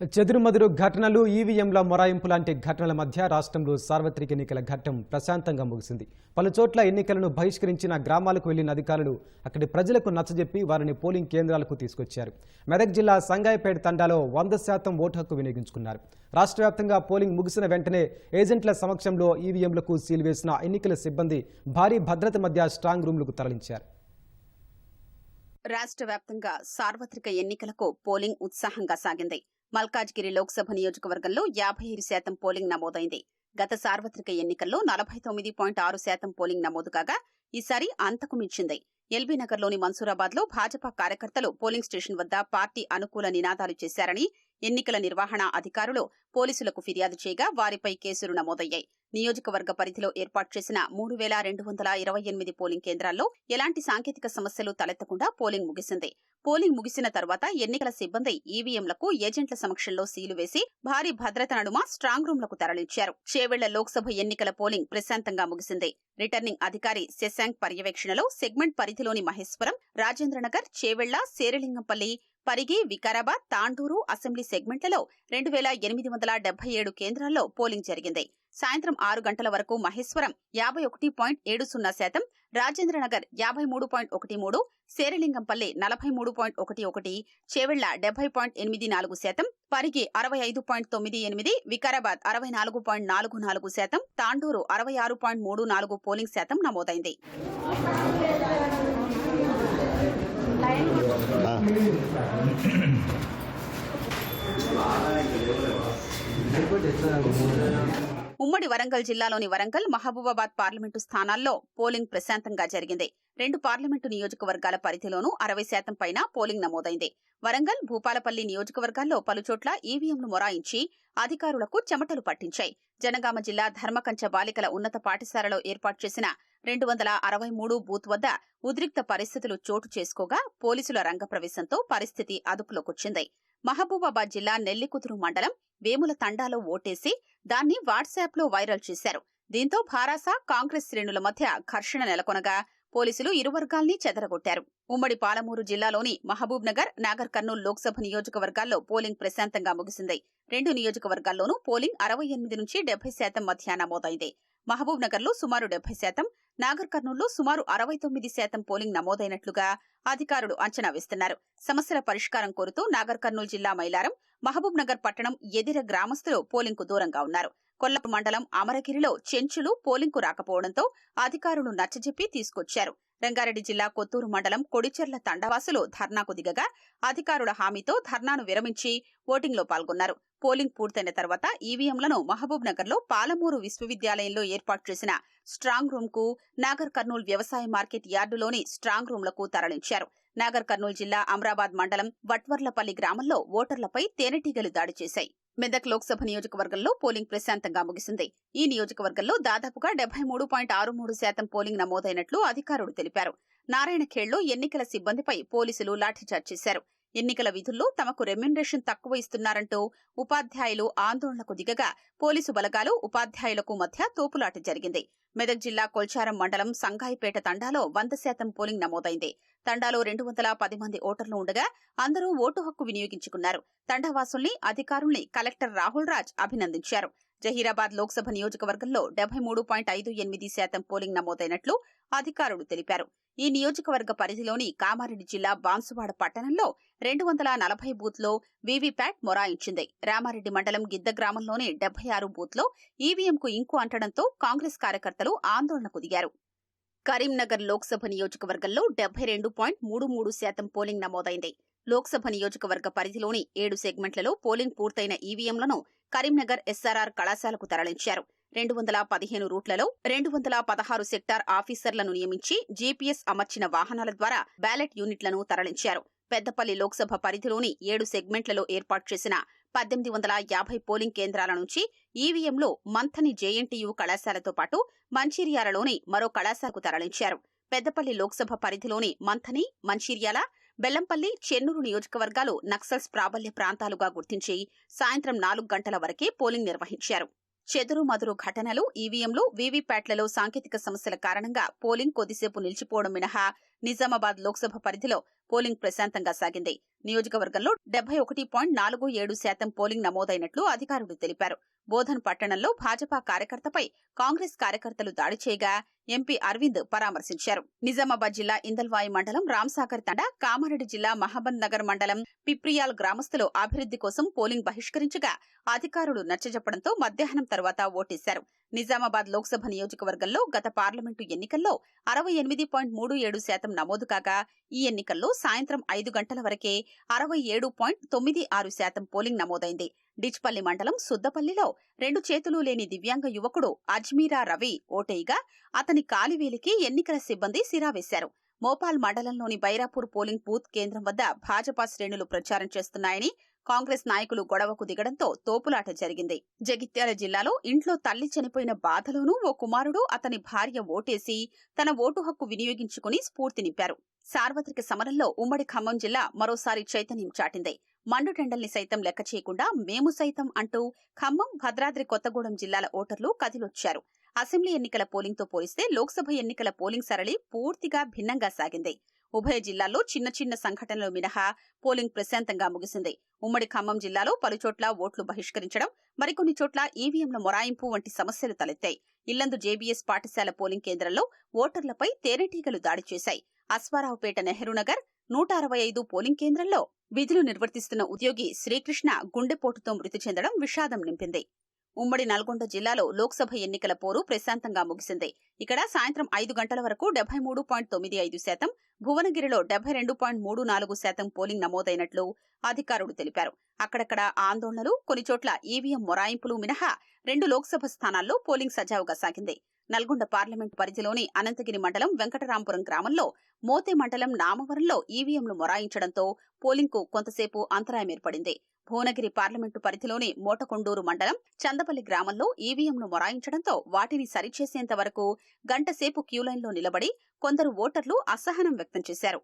చెదురుమదురు ఘటనలు ఈవీఎంల మొరాయింపు లాంటి ఘటనల మధ్య రాష్ట్రంలో సార్వత్రిక ఎన్నికల ఘట్టం ప్రశాంతంగా ముగిసింది. పలుచోట్ల ఎన్నికలను బహిష్కరించిన గ్రామాలకు వెళ్ళిన అధికారులు అక్కడి ప్రజలకు నచ్చజెప్పి వారిని పోలింగ్ కేంద్రాలకు తీసుకొచ్చారు. మెదక్ జిల్లా సంగాయపేట తండాలో వంద శాతం ఓటు హక్కు వినియోగించుకున్నారు. రాష్ట్ర వ్యాప్తంగా పోలింగ్ ముగిసిన వెంటనే ఏజెంట్ల సమక్షంలో ఈవీఎంలకు సీల్ వేసిన ఎన్నికల సిబ్బంది భారీ భద్రత మధ్య స్ట్రాంగ్ రూమ్లకు తరలించారు. రాష్ట్ర వ్యాప్తంగా సార్వత్రిక ఎన్నికలకు పోలింగ్ ఉత్సాహంగా సాగింది. మల్కాజ్గిరి లోక్సభ నియోజకవర్గంలో యాభై ఐదు శాతం పోలింగ్ నమోదైంది. గత సార్వత్రిక ఎన్నికల్లో నలభై తొమ్మిది పాయింట్ ఆరు శాతం పోలింగ్ నమోదు కాగా ఈసారి అంతకు మించింది. ఎల్బీ నగర్లోని మన్సూరాబాద్లో భాజపా కార్యకర్తలు పోలింగ్ స్టేషన్ వద్ద పార్టీ అనుకూల నినాదాలు చేశారని ఎన్నికల నిర్వహణ అధికారులు పోలీసులకు ఫిర్యాదు చేయగా వారిపై కేసులు నమోదయ్యాయి. నియోజకవర్గ పరిధిలో ఏర్పాటు చేసిన మూడు వేల రెండు వందల ఇరవై ఎనిమిది పోలింగ్ కేంద్రాల్లో ఎలాంటి సాంకేతిక సమస్యలు తలెత్తకుండా పోలింగ్ ముగిసింది. పోలింగ్ ముగిసిన తర్వాత ఎన్నికల సిబ్బంది ఈవీఎంలకు ఏజెంట్ల సమక్షంలో సీలు వేసి భారీ భద్రత నడుమ స్ట్రాంగ్ రూంలకు తరలించారు. చేవెళ్ళ లోక్సభ ఎన్నికల పోలింగ్ ప్రశాంతంగా ముగిసింది. రిటర్నింగ్ అధికారి శశాంక్ పర్యవేక్షణలో సెగ్మెంట్ పరిధిలోని మహేశ్వరం రాజేంద్రనగర్ చేవెళ్ళ శేరలింగంపల్లి పరిగి వికారాబాద్ తాండూరు అసెంబ్లీ సెగ్మెంట్లలో రెండు వేల ఎనిమిది వందల డెబ్బై ఏడు కేంద్రాల్లో పోలింగ్ జరిగింది. సాయంత్రం ఆరు గంటల వరకు మహేశ్వరం యాభై ఒకటి పాయింట్ ఏడు సున్నా శాతం రాజేంద్రనగర్ యాభై మూడు పాయింట్ ఒకటి మూడు శేరలింగంపల్లి నలభై మూడు పాయింట్ ఒకటి ఒకటి చేవెళ్ళ డెబ్బై పాయింట్ ఎనిమిది నాలుగు శాతం పరిగి అరవై ఐదు పాయింట్ తొమ్మిది ఎనిమిది వికారాబాద్ అరవై నాలుగు పాయింట్ నాలుగు నాలుగు శాతం తాండూరు అరవై ఆరు పాయింట్ మూడు నాలుగు పోలింగ్ శాతం నమోదైంది. ఉమ్మడి వరంగల్ జిల్లాలోని వరంగల్ మహబూబాబాద్ పార్లమెంటు స్థానాల్లో పోలింగ్ ప్రశాంతంగా జరిగింది. రెండు పార్లమెంటు నియోజకవర్గాల పరిధిలోనూ అరవై శాతం పైన పోలింగ్ నమోదైంది. వరంగల్ భూపాలపల్లి నియోజకవర్గాల్లో పలుచోట్ల ఈవీఎంలు మొరాయించి అధికారులకు చెమటలు పట్టించాయి. జనగామ జిల్లా ధర్మకంచ బాలికల ఉన్నత పాఠశాలలో ఏర్పాటు చేసిన రెండు వందల అరవై మూడు బూత్ వద్ద ఉద్రిక్త పరిస్థితులు చోటు చేసుకోగా పోలీసుల రంగప్రవేశంతో పరిస్థితి అదుపులోకొచ్చింది. మహబూబాబాద్ జిల్లా నెల్లికుదురు మండలం వేముల తండాలో ఓటేసి దాన్ని వాట్సాప్లో వైరల్ చేశారు. దీంతో భారాస కాంగ్రెస్ శ్రేణుల మధ్య ఘర్షణ నెలకొనగా పోలీసులు ఇరు వర్గాల్ని చెదరగొట్టారు. ఉమ్మడి పాలమూరు జిల్లాలోని మహబూబ్ నగర్ నాగర్ కర్నూలు లోక్సభ నియోజకవర్గాల్లో పోలింగ్ ప్రశాంతంగా ముగిసింది. రెండు నియోజకవర్గాల్లోనూ పోలింగ్ అరవై ఎనిమిది నుంచి డెబ్బై శాతం మధ్య నమోదైంది. మహబూబ్ నగర్లో సుమారు డెబ్బై శాతం నాగర్ కర్నూలు సుమారు అరవై తొమ్మిది శాతం పోలింగ్ నమోదైనట్లుగా అధికారులు అంచనా వేస్తున్నారు. సమస్యల పరిష్కారం కోరుతూ నాగర్ కర్నూలు జిల్లా మైలారం మహబూబ్ నగర్ పట్టణం ఎదిర గ్రామస్తులు పోలింగ్కు దూరంగా ఉన్నారు. కొల్లపు మండలం అమరగిరిలో చెంచులు పోలింగ్కు రాకపోవడంతో అధికారులు నచ్చజెప్పి తీసుకొచ్చారు. రంగారెడ్డి జిల్లా కొత్తూరు మండలం కొడిచెర్ల తండవాసులు ధర్నాకు దిగగా అధికారుల హామీతో ధర్నాను విరమించి ఓటింగ్లో పాల్గొన్నారు. పోలింగ్ పూర్తయిన తర్వాత ఈవీఎంలను మహబూబ్ నగర్లో పాలమూరు విశ్వవిద్యాలయంలో ఏర్పాటు చేసిన స్ట్రాంగ్ రూమ్కు నాగర్ కర్నూల్ వ్యవసాయ మార్కెట్ యార్డులోని స్ట్రాంగ్ రూమ్లకు తరలించారు. నాగర్ కర్నూల్ జిల్లా అమరాబాద్ మండలం వట్వర్లపల్లి గ్రామంలో ఓటర్లపై తేనెటీగలు దాడి చేశాయి. మెదక్ లోక్సభ నియోజకవర్గంలో పోలింగ్ ప్రశాంతంగా ముగిసింది. ఈ నియోజకవర్గంలో దాదాపుగా డెబ్బై మూడు పాయింట్ ఆరు మూడు శాతం పోలింగ్ నమోదైనట్లు అధికారులు తెలిపారు. నారాయణఖేడ్లో ఎన్నికల సిబ్బందిపై పోలీసులు లాఠీచార్జ్ చేశారు. ఎన్నికల విధుల్లో తమకు రెమ్యునరేషన్ తక్కువ ఇస్తున్నారంటూ ఉపాధ్యాయులు ఆందోళనకు దిగగా పోలీసు బలగాలు ఉపాధ్యాయులకు మధ్య తోపులాట జరిగింది. మెదక్ జిల్లా కొల్చారం మండలం సంఘాయిపేట తండాలో వంద శాతం పోలింగ్ నమోదైంది. తండాలో రెండు వందల పది మంది ఓటర్లు ఉండగా అందరూ ఓటు హక్కు వినియోగించుకున్నారు. తండావాసుల్ని అధికారుల్ని కలెక్టర్ రాహుల్ రాజ్ అభినందించారు. జహీరాబాద్ లోక్సభ నియోజకవర్గంలో డెబ్బై మూడు పాయింట్ ఐదు ఎనిమిది శాతం పోలింగ్ నమోదైనట్లు అధికారులు తెలిపారు. ఈ నియోజకవర్గ పరిధిలోని కామారెడ్డి జిల్లా బాన్సువాడ పట్టణంలో రెండు వందల నలభై బూత్లో వీవీప్యాట్ మొరాయించింది. రామారెడ్డి మండలం గిద్ద గ్రామంలోని డెబ్బై ఆరు బూత్లో ఈవీఎంకు ఇంకు అంటడంతో కాంగ్రెస్ కార్యకర్తలు ఆందోళనకు దిగారు. కరీంనగర్ లోక్సభ నియోజకవర్గంలో డెబ్బై రెండు పాయింట్ మూడు మూడు శాతం పోలింగ్ నమోదైంది. లోక్సభ నియోజకవర్గ పరిధిలోని ఏడు సెగ్మెంట్లలో పోలింగ్ పూర్తయిన ఈవీఎంలను కరీంనగర్ ఎస్ఆర్ఆర్ కళాశాలకు తరలించారు. రెండు వందల పదిహేను రూట్లలో రెండు వందల పదహారు సెక్టార్ ఆఫీసర్లను నియమించి జీపీఎస్ అమర్చిన వాహనాల ద్వారా బ్యాలెట్ యూనిట్లను తరలించారు. పెద్దపల్లి లోక్సభ పరిధిలోని ఏడు సెగ్మెంట్లలో ఏర్పాటు చేసిన పద్దెనిమిది వందల యాభై పోలింగ్ కేంద్రాల నుంచి ఈవీఎంలో మంథని జేఎన్టీయూ కళాశాలతో పాటు మంచిర్యాలలోని మరో కళాశాలకు తరలించారు. పెద్దపల్లి లోక్సభ పరిధిలోని మంథని మంచిర్యాల బెల్లంపల్లి చెన్నూరు నియోజకవర్గాలు నక్సల్స్ ప్రాబల్య ప్రాంతాలుగా గుర్తించి సాయంత్రం నాలుగు గంటల వరకే పోలింగ్ నిర్వహించారు. చెదురుమదురు ఘటనలు ఈవీఎంలు వీవీప్యాట్లలో సాంకేతిక సమస్యల కారణంగా పోలింగ్ కొద్దిసేపు నిలిచిపోవడం మినహా నిజామాబాద్ లోక్సభ పరిధిలో పోలింగ్ ప్రశాంతంగా సాగింది. నియోజకవర్గంలో డెబ్బై ఒకటి పాయింట్ నాలుగు ఏడు శాతం పోలింగ్ నమోదైనట్లు అధికారులు తెలిపారు. బోధన్ పట్టణంలో భాజపా కార్యకర్తపై కాంగ్రెస్ కార్యకర్తలు దాడి చేయగా ఎంపీ అరవింద్ పరామర్శించారు. నిజామాబాద్ జిల్లా ఇందల్వాయి మండలం రామ్సాగర్ తండ కామారెడ్డి జిల్లా మహబన్ నగర్ మండలం పిప్రియాల్ గ్రామస్తులు అభివృద్ధి కోసం పోలింగ్ బహిష్కరించగా అధికారులు నచ్చజెప్పడంతో మధ్యాహ్నం తర్వాత ఓటేశారు. నిజామాబాద్ లోక్సభ నియోజకవర్గంలో గత పార్లమెంటు ఎన్నికల్లో అరవై ఎనిమిది పాయింట్ మూడు ఏడు శాతం నమోదు కాగా ఈ ఎన్నికల్లో సాయంత్రం ఐదు గంటల వరకే అరవై ఏడు పాయింట్ తొమ్మిది ఆరు శాతం పోలింగ్ నమోదైంది. డిచ్పల్లి మండలం సుద్దపల్లిలో రెండు చేతులు లేని దివ్యాంగ యువకుడు అజ్మీరా రవి ఓటేయిగా అతని కాలివేలికి ఎన్నికల సిబ్బంది సిరా వేశారు. మోపాల్ మండలంలోని బైరాపూర్ పోలింగ్ బూత్ కేంద్రం వద్ద భాజపా శ్రేణులు ప్రచారం చేస్తున్నాయని కాంగ్రెస్ నాయకులు గొడవకు దిగడంతో తోపులాట జరిగింది. జగిత్యాల జిల్లాలో ఇంట్లో తల్లి చనిపోయిన బాధలోనూ ఓ కుమారుడు అతని భార్య ఓటేసి తన ఓటు హక్కు వినియోగించుకుని స్ఫూర్తి నింపారు. సార్వత్రిక సమరంలో ఉమ్మడి ఖమ్మం జిల్లా మరోసారి చైతన్యం చాటింది. మండుటెండల్ని సైతం లెక్క చేయకుండా మేము సైతం అంటూ ఖమ్మం భద్రాద్రి కొత్తగూడెం జిల్లాల ఓటర్లు కదిలొచ్చారు. అసెంబ్లీ ఎన్నికల పోలింగ్తో పోలిస్తే లోక్సభ ఎన్నికల పోలింగ్ సరళి పూర్తిగా భిన్నంగా సాగింది. ఉభయ జిల్లాల్లో చిన్న చిన్న సంఘటనలు మినహా పోలింగ్ ప్రశాంతంగా ముగిసింది. ఉమ్మడి ఖమ్మం జిల్లాలో పలుచోట్ల ఓట్లు బహిష్కరించడం మరికొన్ని చోట్ల ఈవీఎంల మొరాయింపు వంటి సమస్యలు తలెత్తాయి. ఇల్లందు జేబీఎస్ పాఠశాల పోలింగ్ కేంద్రంలో ఓటర్లపై తేనెటీగలు దాడి చేశాయి. అశ్వారావుపేట నెహ్రూనగర్ నూట అరవై ఐదు పోలింగ్ కేంద్రంలో విధులు నిర్వర్తిస్తున్న ఉద్యోగి శ్రీకృష్ణ గుండెపోటుతో మృతి చెందడం విషాదం నింపింది. ఉమ్మడి నల్గొండ జిల్లాలో లోక్సభ ఎన్నికల పోరు ప్రశాంతంగా ముగిసింది. ఇక్కడ సాయంత్రం ఐదు గంటల వరకు డెబ్బై మూడు పాయింట్ తొమ్మిది ఐదు శాతం భువనగిరిలో డెబ్బై రెండు పాయింట్ మూడు నాలుగు శాతం పోలింగ్ నమోదైనట్లు అధికారులు తెలిపారు. అక్కడక్కడ ఆందోళనలు కొన్ని చోట్ల ఈవీఎం మొరాయింపులు మినహా రెండు లోక్సభ స్థానాల్లో పోలింగ్ సజావుగా సాగింది. నల్గొండ పార్లమెంట్ పరిధిలోని అనంతగిరి మండలం వెంకటరాంపురం గ్రామంలో మోతే మండలం నామవరంలో ఈవీఎంలు మొరాయించడంతో పోలింగ్కు కొంతసేపు అంతరాయం ఏర్పడింది. భువనగిరి పార్లమెంటు పరిధిలోని మోటకొండూరు మండలం చందపల్లి గ్రామంలో ఈవీఎంను మొరాయించడంతో వాటిని సరిచేసేంత వరకు గంటసేపు క్యూలైన్లో నిలబడి కొందరు ఓటర్లు అసహనం వ్యక్తం చేశారు.